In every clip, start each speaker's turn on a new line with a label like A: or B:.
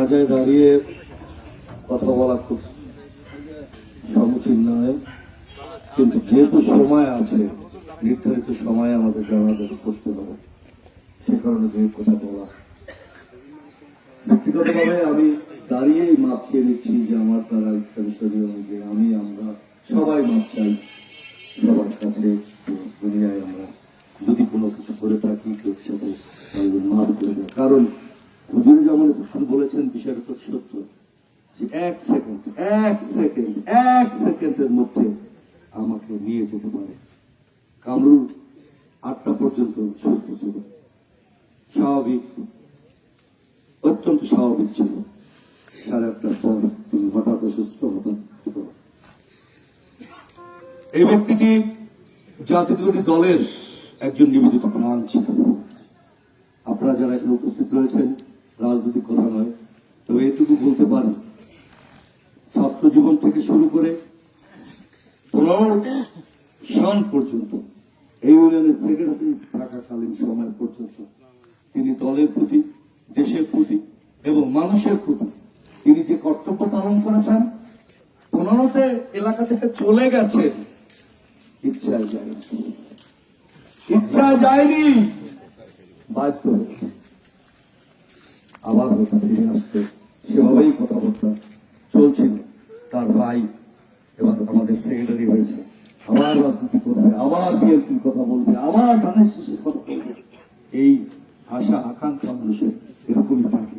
A: জায়গায় দাঁড়িয়ে কথা বলা খুব সমুচীন নয়। কিন্তু যেহেতু সময় আছে, নির্ধারিত সময়ে আমাদের জানাজানি করতে হবে। সে কারণে যে কথা বলা। ব্যক্তিগতভাবে আমি দাঁড়িয়েই মাপ চেয়ে নিচ্ছি যে আমার তারা ইসলামী অনুযায়ী আমি, আমরা সবাই মাপ চাই। সবার কাছে, দুনিয়ায় আমরা যদি কোনো কিছু করে থাকি, কেউ সাথে মাফ করে কারণ হুজুর যেমন বলেছেন বিষয়টা তো সত্য এক সেকেন্ড এক সেকেন্ড, এক সেকেন্ডের মধ্যে আমাকে নিয়ে যেতে পারে। কামরুল আটটা পর্যন্ত সুস্থ ছিল। স্বাভাবিক, অত্যন্ত স্বাভাবিক ছিল। সাড়ে আটটার পর তিনি হঠাৎ অসুস্থ হঠাৎ এই ব্যক্তিটি জাতীয়তাবাদী দলের একজন নিবেদিত প্রাণ ছিল আপনারা যারা এখানে উপস্থিত রয়েছেন রাজনৈতিক কথা নয়। তবে এটুকু বলতে পারি ছাত্র জীবন থেকে শুরু করে সাল পর্যন্ত এই ইউনিয়নের সেক্রেটারি থাকাকালীন সময় পর্যন্ত তিনি দলের প্রতি, দেশের প্রতি এবং মানুষের প্রতি তিনি যে কর্তব্য পালন করেছেন, পনেরোতে এলাকা থেকে চলে গেছে। ইচ্ছায় যায়নি। ইচ্ছা যায়নি। বাধ্য হয়েছে। আবার হয়তো ফিরে আসতে সেভাবেই কথাবার্তা চলছিল। তার ভাই এবার আমাদের সেক্রেটারি হয়েছে। আবার রাজনীতি করবে, আবার বিএনপির কথা বলবে, আবার ধানের শেষের কথা বলবে। এই আশা, আকাঙ্ক্ষা মানুষের এরকমই থাকে।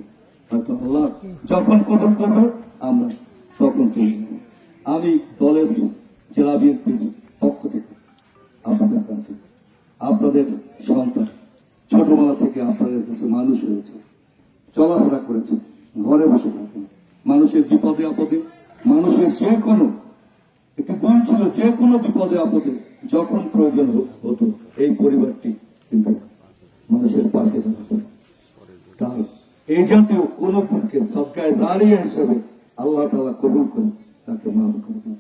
A: হয়তো আল্লাহ যখন কবল করবে, আমরা তখন করব। আমি দলের জেলা বিএনপির পক্ষ থেকে আপনাদের কাছে, আপনাদের সন্তান, ছোটবেলা থেকে আপনাদের কাছে মানুষ হয়েছে। চলাফেরা করেছে, ঘরে বসে থাকেন মানুষের বিপদে আপদে, মানুষের যে কোনো একটি গুণ ছিল যে কোনো বিপদে আপদে, যখন প্রয়োজন হতো, এই পরিবারটি কিন্তু মানুষের পাশে দাঁড়াতো। তার এই জাতীয় কোন গুণকে সবকায় জারিয়া হিসেবে আল্লাহ তালা কবুল করে, তাকে মাফ করবেন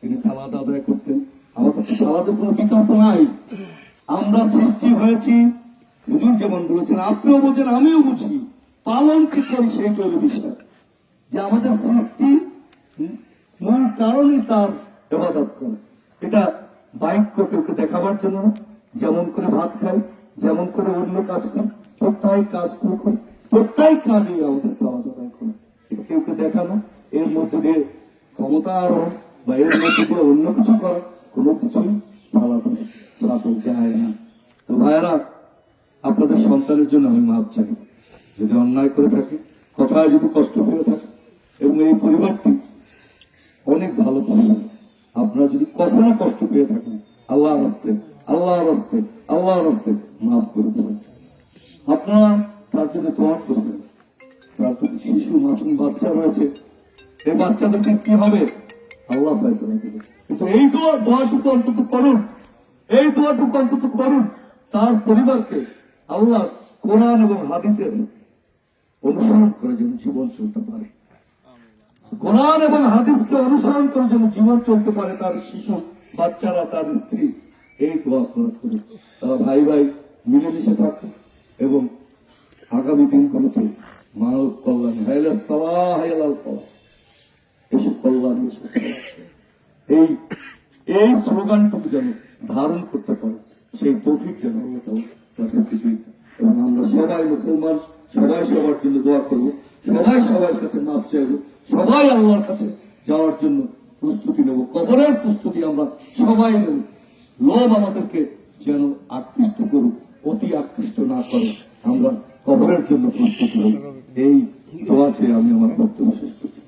A: তিনি সালাদ আদায় করতেন। আমাদের সালাদের কোনো বিকল্প নাই। আমরা সৃষ্টি হয়েছি হুজুর যেমন বলেছেন, আপনিও বোঝেন, আমিও বুঝি। পালন কি করি সেই হলো বিষয়। যে আমাদের সৃষ্টি মূল কারণই তার এবাদত করে। এটা বাক্য কেউকে দেখাবার জন্য যেমন করে ভাত খাই, যেমন করে অন্য কাজ খাই প্রত্যেক কাজ করে করি প্রত্যেক কাজই আমাদের সালাদ আদায় করে। এটা কেউকে দেখানো এর মধ্যে দিয়ে ক্ষমতা আরোহণ বা এর মধ্যে দিয়ে অন্য কিছু করা, কোনো কিছুই সালাদ যায় না। তো ভাইয়েরা আপনাদের সন্তানের জন্য আমি মাপ চাই। যদি অন্যায় করে থাকি, কথায় যদি কষ্ট পেয়ে থাকে, এবং এই পরিবারটি অনেক ভালো পরিবার। আপনারা যদি কখনো কষ্ট পেয়ে থাকেন, আল্লাহ রাস্তে আল্লাহ রাস্তে আল্লাহ রাস্তে মাফ করে দেবেন। আপনারা তার জন্য দোয়া করবেন। তার প্রতি শিশু, মাসুম, বাচ্চা রয়েছে। এই বাচ্চাদেরকে কি হবে? আল্লাহ ফয়সলা দেবে কিন্তু এই দোয়া, দোয়াটুকু অন্তত করুন। এই দোয়াটুকু অন্তত করুন। তার পরিবারকে আল্লাহ কোরআন এবং হাদিসের অনুসরণ করে যেন জীবন চলতে পারে। কোরআন এবং হাদিসকে অনুসরণ করে যেন জীবন চলতে পারে তার শিশু, বাচ্চারা, তার স্ত্রী, এই দোয়া করে করে তারা ভাই ভাই মিলেমিশে থাকে এবং আগামী দিনগুলোতে মানব কল্যাণ হাইলা সালাহ হাইলাল এসব কল্যাণ এই এই স্লোগানটুকু যেন ধারণ করতে পারে, সেই তৌফিক যেন তাদেরকে দিন। এবং আমরা সবাই মুসলমান, সবাই সবার জন্য দোয়া করব, সবাই সবার কাছে মাফ চাইব, সবাই আল্লাহর কাছে যাওয়ার জন্য প্রস্তুতি নেব, কবরের প্রস্তুতি আমরা সবাই নেব লোভ আমাদেরকে যেন আকৃষ্ট করুক, অতি আকৃষ্ট না করে আমরা কবরের জন্য প্রস্তুতি হই এই দোয়া চেয়ে আমি আমার বক্তব্য শেষ করছি।